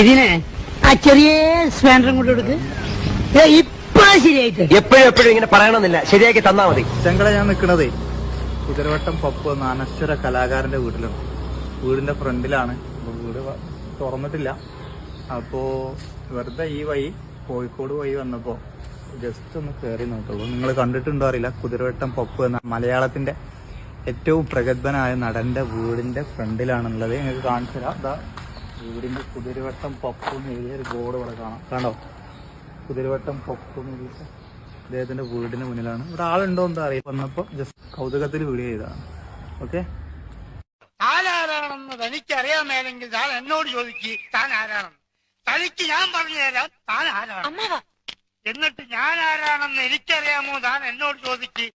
ഇതിനെ ആ ചെറിയ സ്പാൻഡറും കൊണ്ട് കൊടുക്ക് ഇപ്പൊ ശരിയായിട്ട് എപ്പോഴും എപ്പോഴും ഇങ്ങനെ പറയണമെന്നില്ല. ശരിയാക്കി തന്നാ മതി. ചെങ്കള ഞാൻ നിൽക്കണതേ കുതിരവട്ടം പപ്പ് എന്ന അനശ്വര കലാകാരന്റെ വീട്ടിലാണ് വീടിന്റെ ഫ്രണ്ടിലാണ്. വീട് തുറന്നിട്ടില്ല. അപ്പോ വെറുതെ ഈ വഴി കോഴിക്കോട് വഴി വന്നപ്പോ ജസ്റ്റ് ഒന്ന് കയറി നോക്കുള്ളൂ. നിങ്ങൾ കണ്ടിട്ടുണ്ടോ അറിയില്ല കുതിരവട്ടം പപ്പ് എന്ന മലയാളത്തിന്റെ ഏറ്റവും പ്രഗത്ഭനായ നടന്റെ വീടിന്റെ ഫ്രണ്ടിലാണുള്ളത്. നിങ്ങൾക്ക് കാണിച്ചു തരാം ദാ വീടിന്റെ കുതിരവട്ടം പപ്പും എഴുതിയൊരു ബോർഡ് ഇവിടെ കാണാം. കണ്ടോ? കുതിരവട്ടം പപ്പും എഴുതിയിട്ട് അദ്ദേഹത്തിന്റെ വീടിന് മുന്നിലാണ്. ഇവിടെ ആളുണ്ടോ എന്താ അറിയാം വന്നപ്പോ ജസ്റ്റ് കൗതുകത്തിൽ വീഡിയോ ചെയ്തതാണ്. ഓക്കെ താനാരാണെന്ന് തനിക്കറിയാമേലെങ്കിൽ താൻ എന്നോട് ചോദിക്ക് താൻ ആരാണെന്ന് തനിക്ക് ഞാൻ പറഞ്ഞു തരാം താൻ ആരാണ്. എന്നിട്ട് ഞാൻ ആരാണെന്ന് എനിക്കറിയാമോ? താൻ എന്നോട് ചോദിക്ക്.